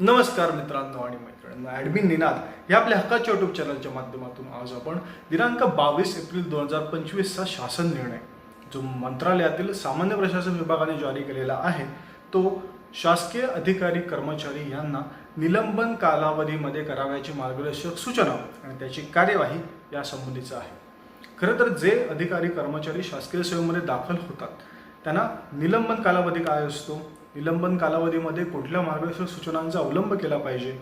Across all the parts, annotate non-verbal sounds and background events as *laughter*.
नमस्कार मित्रांनो आणि मैत्रिणींनो ॲडमिन निनाद. या आपल्या हक्काच्या युट्यूब चॅनलच्या माध्यमातून आज आपण दिनांक बावीस एप्रिल दोन हजार पंचवीसचा शासन निर्णय जो मंत्रालयातील सामान्य प्रशासन विभागाने जारी केलेला आहे तो शासकीय अधिकारी कर्मचारी यांना निलंबन कालावधीमध्ये करावयाची मार्गदर्शक सूचना आणि त्याची कार्यवाही यासंबंधीचं आहे. खरं तर जे अधिकारी कर्मचारी शासकीय सेवेमध्ये दाखल होतात त्यांना निलंबन कालावधी काय असतो? निलंबन कालावधीमध्ये कुठल्या मार्गदर्शक सूचनांचा अवलंब केला पाहिजे?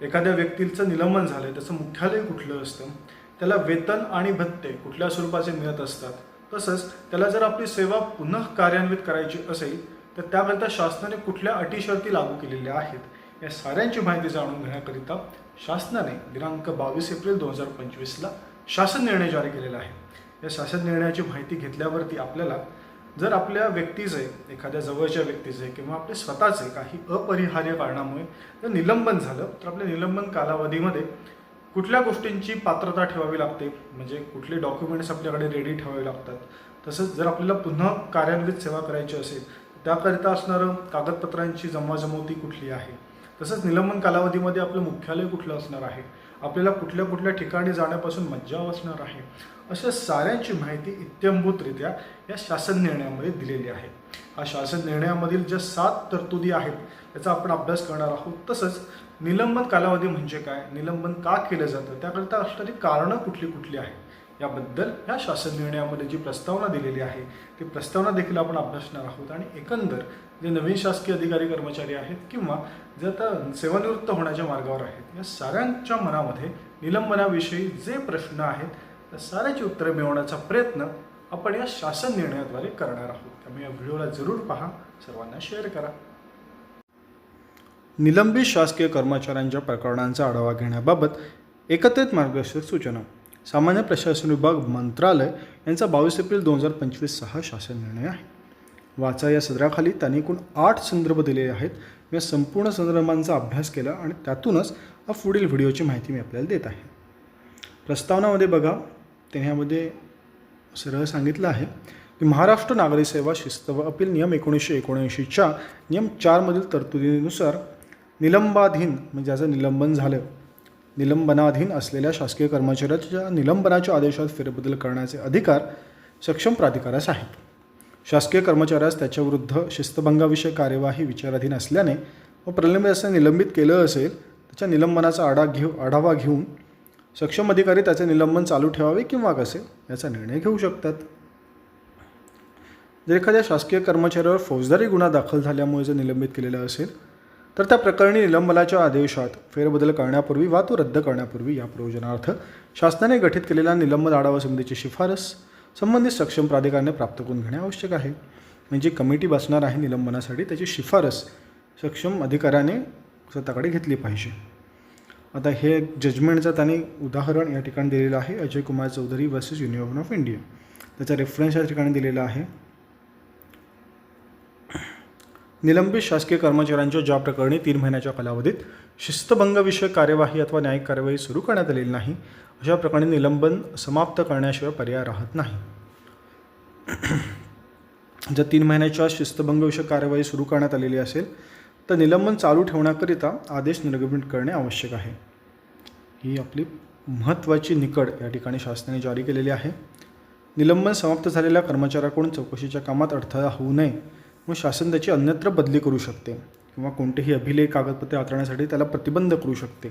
एखाद्या व्यक्तीचं निलंबन झालं त्याचं मुख्यालय कुठलं असतं? त्याला वेतन आणि भत्ते कुठल्या स्वरूपाचे मिळत असतात? तसंच त्याला जर आपली सेवा पुनः कार्यान्वित करायची असेल तर त्याकरिता शासनाने कुठल्या अटीशर्ती लागू केलेल्या आहेत? या साऱ्यांची माहिती जाणून घेण्याकरिता शासनाने दिनांक बावीस एप्रिल दोन हजार पंचवीसला शासन निर्णय जारी केलेला आहे. या शासन निर्णयाची माहिती घेतल्यावरती आपल्याला जर आपल्या व्यक्तीचे एखाद्या जवळच्या व्यक्तीचे किंवा आपले स्वतःचे काही अपरिहार्य कारणामुळे जर निलंबन झालं तर आपल्या निलंबन कालावधीमध्ये कुठल्या गोष्टींची पात्रता ठेवावी लागते? म्हणजे कुठले डॉक्युमेंट्स आपल्याकडे रेडी ठेवावे लागतात? तसंच जर आपल्याला पुन्हा कार्यान्वित सेवा करायची असेल त्याकरिता असणारं कागदपत्रांची जमवाजमवती कुठली आहे? तसंच निलंबन कालावधीमध्ये आपलं मुख्यालय कुठलं असणार आहे? आपल्याला कुठल्या कुठल्या ठिकाणी जाण्यापासून मज्जाव असणार आहे? अशा साऱ्यांची माहिती इत्यंभूतरित्या या शासन निर्णयामध्ये दिलेली आहे. हा शासन निर्णयामधील ज्या सात तरतुदी आहेत त्याचा आपण अभ्यास करणार आहोत. तसंच निलंबन कालावधी म्हणजे काय? निलंबन का केलं जातं? त्याकरिता असणारी कारणं कुठली कुठली आहेत? याबद्दल या शासन निर्णयामध्ये जी प्रस्तावना दिलेली आहे ती प्रस्तावना देखील आपण अभ्यासणार आहोत. आणि एकंदर जे नवीन शासकीय अधिकारी कर्मचारी आहेत किंवा जे आता सेवानिवृत्त होण्याच्या मार्गावर आहेत या साऱ्यांच्या मनामध्ये निलंबनाविषयी जे प्रश्न आहेत त्या साऱ्याची उत्तरे मिळवण्याचा प्रयत्न आपण या शासन निर्णयाद्वारे करणार आहोत. त्यामुळे या व्हिडिओला जरूर पहा सर्वांना शेअर करा. निलंबित शासकीय कर्मचाऱ्यांच्या प्रकरणांचा आढावा घेण्याबाबत एकत्रित मार्गदर्शक सूचना. सामान्य प्रशासन विभाग मंत्रालय यांचा बावीस एप्रिल दोन हजार पंचवीस सहा शासन निर्णय आहे. वाचा या सदराखाली त्यांनी एकूण आठ संदर्भ दिलेले आहेत. या संपूर्ण संदर्भांचा अभ्यास केला आणि त्यातूनच हा पुढील व्हिडिओची माहिती मी आपल्याला देत आहे. प्रस्तावनामध्ये बघा त्याने यामध्ये सरळ सांगितलं आहे की महाराष्ट्र नागरी सेवा शिस्त व अपील नियम एकोणीसशे एकोणऐंशीच्या नियम चारमधील तरतुदीनुसार निलंबाधीन म्हणजे ज्याचं निलंबन झालं निलंबनाधीन असलेल्या शासकीय कर्मचाऱ्याच्या निलंबनाच्या आदेशात फेरबदल करण्याचे अधिकार सक्षम प्राधिकारास आहेत शासकीय कर्मचाऱ्यास त्याच्याविरुद्ध शिस्तभंगाविषयी कार्यवाही विचाराधीन असल्याने व प्रलंबित असं निलंबित केलं असेल त्याच्या निलंबनाचा आढा घेऊ आढावा घेऊन सक्षम अधिकारी त्याचे निलंबन चालू ठेवावे किंवा कसे याचा निर्णय घेऊ शकतात. जर एखाद्या शासकीय कर्मचाऱ्यावर फौजदारी गुन्हा दाखल झाल्यामुळे जर निलंबित केलेला असेल तर त्या प्रकरणी निलंबनाच्या आदेशात फेरबदल करण्यापूर्वी वा तो रद्द करण्यापूर्वी या प्रयोजनार्थ शासनाने गठीत केलेल्या निलंबन आढावा समितीची शिफारस संबंधित सक्षम प्राधिकाराने प्राप्त करून घेणे आवश्यक आहे. म्हणजे कमिटी बसणार आहे निलंबनासाठी त्याची शिफारस सक्षम अधिकाऱ्याने स्वतःकडे घेतली पाहिजे. आता हे जजमेंटचं त्याने उदाहरण या ठिकाणी दिलेलं आहे. Ajay Kumar Chaudhary versus Union of India त्याचा रेफरन्स या ठिकाणी दिलेला आहे. निलंबित शासकीय कर्मचाऱ्यांच्या ज्या प्रकरणी तीन महिन्याच्या कालावधीत शिस्तभंगविषयक कार्यवाही अथवा न्यायिक कार्यवाही सुरू करण्यात आलेली नाही. अशा प्रकरणी निलंबन समाप्त करण्याशिवाय पर्याय राहत नाही. *clears throat* जर तीन महिन्याच्या शिस्तभंगविषयक कार्यवाही सुरू करण्यात आलेली असेल तर निलंबन चालू ठेवण्याकरिता आदेश निर्गमित करणे आवश्यक आहे. ही आपली महत्त्वाची निकड या ठिकाणी शासनाने जारी केलेली आहे. निलंबन समाप्त झालेल्या कर्मचाऱ्याकडून चौकशीच्या कामात अडथळा होऊ नये मग शासन त्याची अन्यत्र बदली करू शकते. किंवा कोणतेही अभिलेख कागदपत्रे हाताळण्यासाठी त्याला प्रतिबंध करू शकते.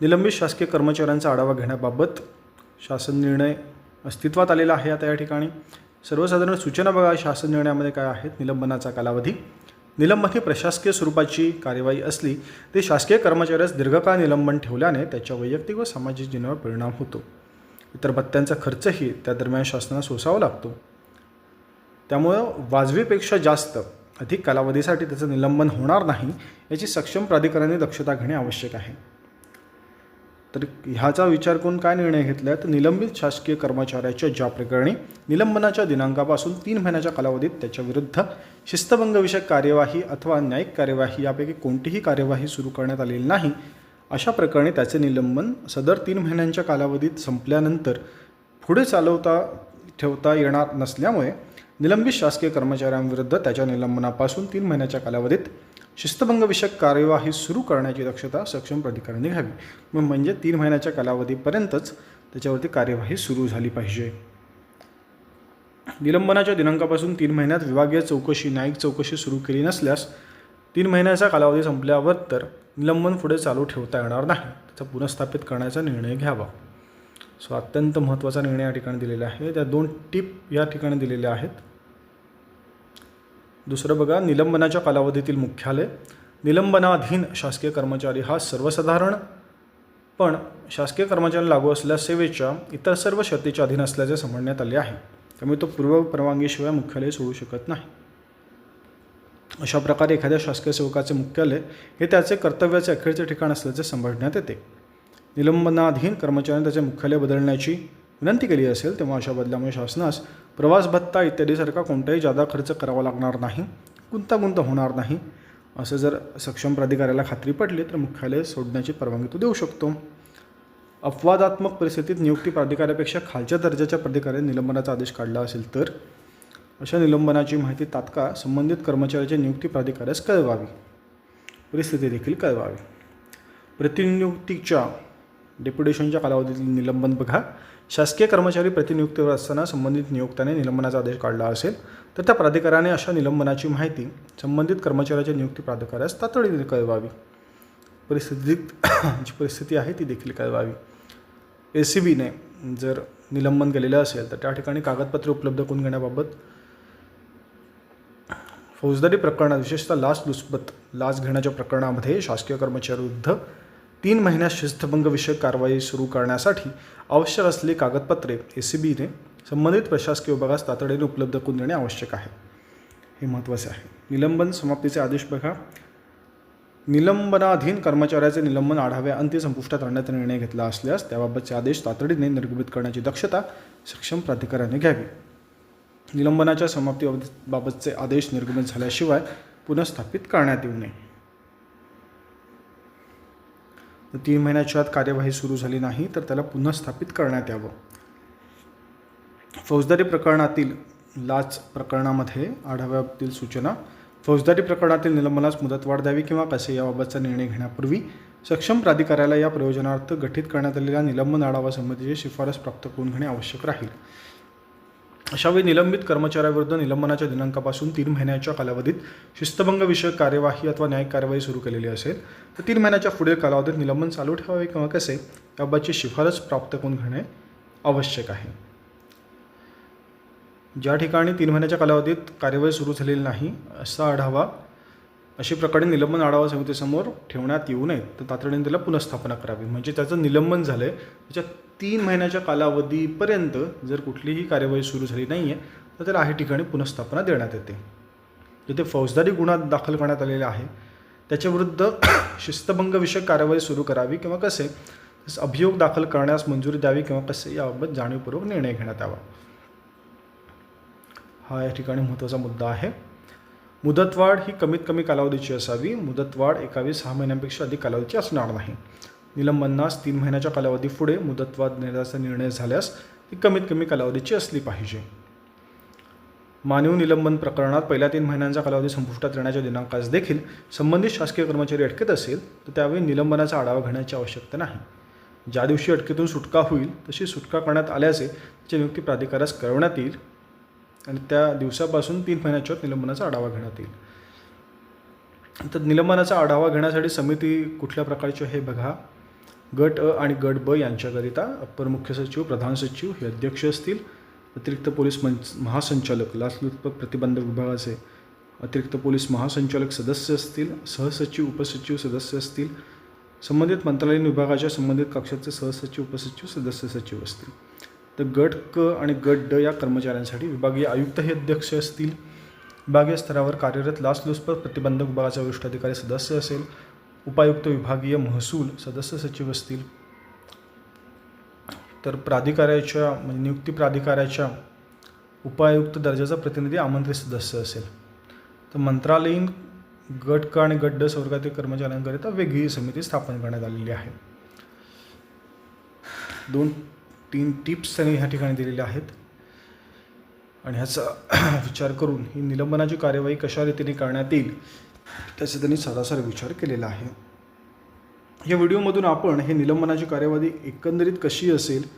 निलंबित शासकीय कर्मचाऱ्यांचा आढावा घेण्याबाबत शासन निर्णय अस्तित्वात आलेला आहे आता या ठिकाणी. सर्वसाधारण सूचना बघा शासन निर्णयामध्ये काय आहेत? निलंबनाचा कालावधी. निलंबन ही प्रशासकीय स्वरूपाची कार्यवाही असली ते शासकीय कर्मचाऱ्यास दीर्घकाळ निलंबन ठेवल्याने त्याच्या वैयक्तिक व सामाजिक जीवनावर परिणाम होतो. इतर भत्त्यांचा खर्चही त्या दरम्यान शासनाला सोसावा लागतो. त्यामुळं वाजवीपेक्षा जास्त अधिक कालावधीसाठी त्याचं निलंबन होणार नाही याची सक्षम प्राधिकरणाने दक्षता घेणे आवश्यक आहे. तर ह्याचा विचार करून काय निर्णय घेतला तर निलंबित शासकीय कर्मचाऱ्याच्या ज्या प्रकरणी निलंबनाच्या दिनांकापासून तीन महिन्याच्या कालावधीत त्याच्याविरुद्ध शिस्तभंगविषयक कार्यवाही अथवा न्यायिक कार्यवाही यापैकी कोणतीही कार्यवाही सुरू करण्यात आलेली नाही. अशा प्रकरणी त्याचे निलंबन सदर तीन महिन्यांच्या कालावधीत संपल्यानंतर पुढे चालवता ठेवता येणार नसल्यामुळे निलंबित शासकीय कर्मचाऱ्यांविरुद्ध त्याच्या निलंबनापासून तीन महिन्याच्या कालावधीत शिस्तभंगविषयक कार्यवाही सुरू करण्याची दक्षता सक्षम प्राधिकरणाने घ्यावी. मग म्हणजे तीन महिन्याच्या कालावधीपर्यंतच त्याच्यावरती कार्यवाही सुरू झाली पाहिजे. निलंबनाच्या दिनांकापासून तीन महिन्यात विभागीय चौकशी न्यायिक चौकशी सुरू केली नसल्यास तीन महिन्याचा कालावधी संपल्यावर तर निलंबन पुढे चालू ठेवता येणार नाही. त्याचा पुनर्स्थापित करण्याचा निर्णय घ्यावा. सो अत्यंत महत्त्वाचा निर्णय या ठिकाणी दिलेला आहे. त्या दोन टीप या ठिकाणी दिलेल्या आहेत. दुसरं बघा निलंबनाच्या कालावधीतील मुख्यालय. निलंबनाधीन शासकीय कर्मचारी हा सर्वसाधारण पण शासकीय कर्मचारी लागू असल्यास सेवेच्या इतर सर्व शर्तीच्या अधीन असल्याचे समजण्यात आले आहे. त्यामुळे तो पूर्व परवानगीशिवाय मुख्यालय सोडू शकत नाही. अशा प्रकारे एखाद्या शासकीय सेवकाचे मुख्यालय हे त्याचे कर्तव्याचे अखेरचे ठिकाण असल्याचे समजण्यात येते. निलंबनाधीन कर्मचाऱ्यांनी त्याचे मुख्यालय बदलण्याची विनंती केली असेल तेव्हा अशा बदलामुळे शासनास प्रवास भत्ता इत्यादीसारखा कोणताही जादा खर्च करावा लागणार नाही गुंतागुंत होणार नाही. असं जर सक्षम प्राधिकाऱ्याला खात्री पडली तर मुख्यालय सोडण्याची परवानगी तो देऊ शकतो. अपवादात्मक परिस्थितीत नियुक्ती प्राधिकाऱ्यापेक्षा खालच्या दर्जाच्या प्राधिकाऱ्याने निलंबनाचा आदेश काढला असेल तर? अशा निलंबनाची माहिती तात्काळ संबंधित कर्मचाऱ्याच्या नियुक्ती प्राधिकाऱ्यास कळवावी. परिस्थिती देखील कळवावी. प्रतिनियुक्तीच्या डेप्युटेशनच्या कालावधीतील निलंबन बघा. शासकीय कर्मचारी प्रतिनियुक्तीवर असताना संबंधित नियुक्त्याने निलंबनाचा आदेश काढला असेल तर त्या प्राधिकाराने अशा निलंबनाची माहिती संबंधित कर्मचाऱ्याच्या नियुक्ती प्राधिकाऱ्यास तातडीने कळवावी. परिस्थितीत *coughs* जी परिस्थिती आहे ती देखील कळवावी. ए सी बीने जर निलंबन केलेलं असेल तर त्या ठिकाणी कागदपत्रे उपलब्ध करून घेण्याबाबत फौजदारी प्रकरणात विशेषतः लाच लुचपत लाच घेण्याच्या प्रकरणामध्ये शासकीय कर्मचाऱ्याविरुद्ध तीन महिन्यात शिस्तभंगविषयक कारवाई सुरू करण्यासाठी आवश्यक असलेली कागदपत्रे ए सी बीने संबंधित प्रशासकीय विभागास तातडीने उपलब्ध करून देणे आवश्यक आहे. हे महत्त्वाचे आहे. निलंबन समाप्तीचे आदेश बघा. निलंबनाधीन कर्मचाऱ्याचे निलंबन आढावे अंती संपुष्टात आणण्याचा निर्णय घेतला असल्यास त्याबाबतचे आदेश तातडीने निर्गमित करण्याची दक्षता सक्षम प्राधिकाऱ्याने घ्यावी. निलंबनाच्या समाप्तीबाबतचे आदेश निर्गमित झाल्याशिवाय पुनर्स्थापित करण्यात येऊ नये तर तीन महिन्याच्या आत कार्यवाही सुरू झाली नाही तर त्याला पुनर्स्थापित करण्यात यावं. फौजदारी प्रकरणातील लाच प्रकरणामध्ये आढाव्यातील सूचना. फौजदारी प्रकरणातील निलंबनास मुदतवाढ द्यावी किंवा कसे याबाबतचा निर्णय घेण्यापूर्वी सक्षम प्राधिकाऱ्याला या प्रयोजनार्थ गठीत करण्यात आलेल्या निलंबन आढावा समितीची शिफारस प्राप्त करून घेणे आवश्यक राहील. अशावेळी निलंबित कर्मचाऱ्याविरुद्ध निलंबनाच्या दिनांकापासून तीन महिन्याच्या कालावधीत शिस्तभंगविषयक कार्यवाही अथवा न्यायिक कार्यवाही सुरू केलेली असेल. तर तीन महिन्याच्या पुढील कालावधीत निलंबन चालू ठेवावे किंवा कसे? याबाबतची शिफारस प्राप्त करून घेणे आवश्यक आहे. ज्या ठिकाणी तीन महिन्याच्या कालावधीत कार्यवाही सुरू झालेली नाही असा आढावा अशा प्रकारे निलंबन आढावा समितीसमोर ठेवण्यात येऊ नये. तर तातडीने त्याला पुनर्स्थापना करावी. म्हणजे त्याचं निलंबन झालं आहे त्याच्या तीन महिन्याच्या कालावधीपर्यंत जर कुठलीही कार्यवाही सुरू झाली नाही आहे तर त्याला आहे ठिकाणी पुनर्स्थापना देण्यात येते. जिथे फौजदारी गुन्हा दाखल करण्यात आलेला आहे त्याच्याविरुद्ध *coughs* शिस्तभंगविषयक कार्यवाही सुरू करावी किंवा कसे? अभियोग दाखल करण्यास मंजुरी द्यावी किंवा कसे? याबाबत जाणीवपूर्वक निर्णय घेण्यात यावा. हा या ठिकाणी महत्त्वाचा मुद्दा आहे. मुदतवाढ ही कमीत कमी कालावधीची असावी. मुदतवाढ एकावी सहा महिन्यांपेक्षा अधिक कालावधीची असणार नाही. निलंबनास तीन महिन्याच्या कालावधी पुढे मुदतवाद देण्याचा निर्णय झाल्यास ती कमीत कमी कालावधीची असली पाहिजे. मानव निलंबन प्रकरणात पहिल्या तीन महिन्यांचा कालावधी संपुष्टात येण्याच्या दिनांकास देखील संबंधित शासकीय कर्मचारी अटकेत असेल तर त्यावेळी निलंबनाचा आढावा घेण्याची आवश्यकता नाही. ज्या दिवशी अटकेतून सुटका होईल तशी सुटका करण्यात आल्याचे त्याची नियुक्ती प्राधिकारास कळवण्यात येईल. आणि त्या दिवसापासून तीन महिन्याच्या निलंबनाचा आढावा घेण्यात येईल. तर निलंबनाचा आढावा घेण्यासाठी समिती कुठल्या प्रकारची हे बघा. गट अ आणि गट ब यांच्याकरिता अप्पर मुख्य सचिव प्रधान सचिव हे अध्यक्ष असतील. अतिरिक्त पोलीस मंच महासंचालक लाचलुचपत प्रतिबंधक विभागाचे अतिरिक्त पोलीस महासंचालक सदस्य असतील. सहसचिव उपसचिव सदस्य असतील. संबंधित मंत्रालयीन विभागाच्या संबंधित कक्षाचे सहसचिव उपसचिव सदस्य सचिव असतील. तर गट क आणि गट ड या कर्मचाऱ्यांसाठी विभागीय आयुक्त हे अध्यक्ष असतील. विभागीय स्तरावर कार्यरत लाचलुचपत प्रतिबंधक विभागाचा वरिष्ठ अधिकारी सदस्य असेल. उपायुक्त विभागीय महसूल सदस्य सचिव असतील. तर प्राधिकाऱ्याच्या म्हणजे नियुक्ती प्राधिकाऱ्याच्या उपायुक्त दर्जाचा प्रतिनिधी आमंत्रित सदस्य असेल. तर मंत्रालयीन गट क आणि गट ड स्वर्गातील कर्मचाऱ्यांकरिता वेगळी समिती स्थापन करण्यात आलेली आहे. दोन तीन टिप्स त्यांनी ह्या ठिकाणी दिलेल्या आहेत. आणि ह्याचा *clears throat* विचार करून ही निलंबनाची कार्यवाही कशा रीतीने करण्यात येईल त्याचा त्यांनी सरासर विचार केलेला आहे. या व्हिडिओमधून आपण हे निलंबनाची कार्यवाही एकंदरीत कशी असेल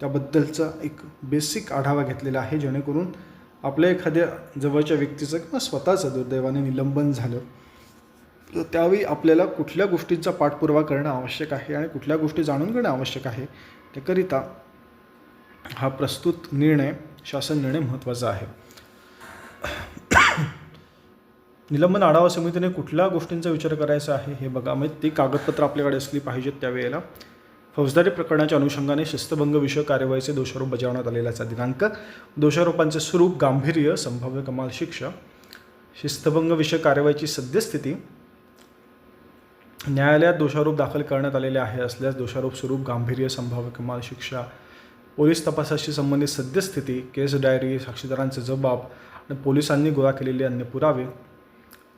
त्याबद्दलचा एक बेसिक आढावा घेतलेला आहे जेणेकरून आपल्या एखाद्या जवळच्या व्यक्तीचं किंवा स्वतःचं दुर्दैवाने निलंबन झालं. तर त्यावेळी आपल्याला कुठल्या गोष्टींचा पाठपुरावा करणं आवश्यक आहे आणि कुठल्या गोष्टी जाणून घेणं आवश्यक आहे त्याकरिता हा प्रस्तुत निर्णय शासन निर्णय महत्त्वाचा आहे. निलंबन आढावा समितीने कुठल्या गोष्टींचा विचार करायचा आहे हे बघा. म्हणजे ती कागदपत्र आपल्याकडे असली पाहिजेत त्यावेळेला. फौजदारी प्रकरणाच्या अनुषंगाने शिस्तभंग विषय कार्यवाहीचे दोषारोप बजावण्यात आलेल्याचा दिनांक. दोषारोपांचे स्वरूप गांभीर्य संभाव्य कमाल शिक्षा. शिस्तभंग विषय कार्यवाहीची सद्यस्थिती. न्यायालयात दोषारोप दाखल करण्यात आलेले आहे असल्यास दोषारोप स्वरूप गांभीर्य संभाव्य कमाल शिक्षा. पोलीस तपासाशी संबंधित सद्यस्थिती केस डायरी साक्षीदारांचे जबाब आणि पोलिसांनी गोळा केलेले अन्य पुरावे.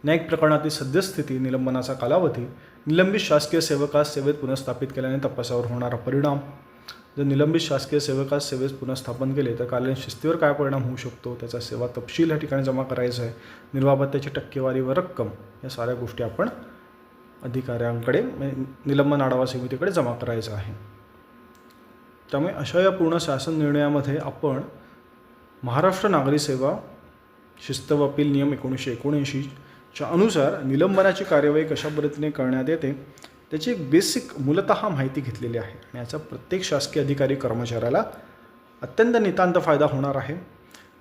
न्यायिक प्रकरणातील सद्यस्थिती निलंबनाचा कालावधी निलंबित शासकीय सेवकास सेवेत पुनर्स्थापित केल्याने तपासावर होणारा परिणाम. जर निलंबित शासकीय सेवकास सेवेत पुनर्स्थापन केले तर कालीन शिस्तीवर काय परिणाम होऊ शकतो? त्याचा सेवा तपशील या ठिकाणी जमा करायचा आहे. निर्वाभत्याची टक्केवारी व रक्कम या साऱ्या गोष्टी आपण अधिकाऱ्यांकडे म्हणजे निलंबन आढावा समितीकडे जमा करायचं आहे. त्यामुळे अशा या पूर्ण शासन निर्णयामध्ये आपण महाराष्ट्र नागरी सेवा शिस्त व अपील नियम एकोणीसशे एकोणऐंशीच्या अनुसार निलंबनाची कार्यवाही कशा पद्धतीने करण्यात येते त्याची एक बेसिक मूलतः माहिती घेतलेली आहे. आणि याचा प्रत्येक शासकीय अधिकारी कर्मचाऱ्याला अत्यंत नितांत फायदा होणार आहे.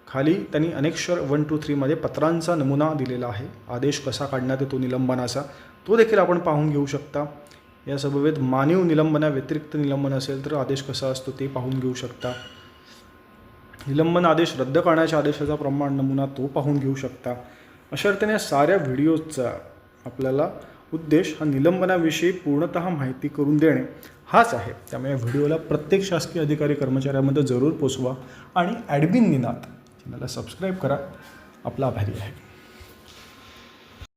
खाली त्यांनी अनेक्षर वन टू थ्रीमध्ये पत्रांचा नमुना दिलेला आहे. आदेश कसा काढण्यात येतो निलंबनाचा तो देखील आपण पाहून घेऊ शकता. या सभेत मानीव निलंबना व्यतिरिक्त निलंबन असेल तर आदेश कसा असतो ते पाहून घेऊ शकता. निलंबन आदेश रद्द करण्याच्या आदेशाचा प्रमाण नमुना तो पाहून घेऊ शकता. अशा अर्थाने या साऱ्या व्हिडिओचा आपल्याला उद्देश हा निलंबनाविषयी पूर्णतः माहिती करून देणे हाच आहे. त्यामुळे या व्हिडिओला प्रत्येक शासकीय अधिकारी कर्मचाऱ्यामध्ये जरूर पोचवा आणि ॲडमिन निनाद चॅनलला सबस्क्राईब करा. आपला आभारी आहे.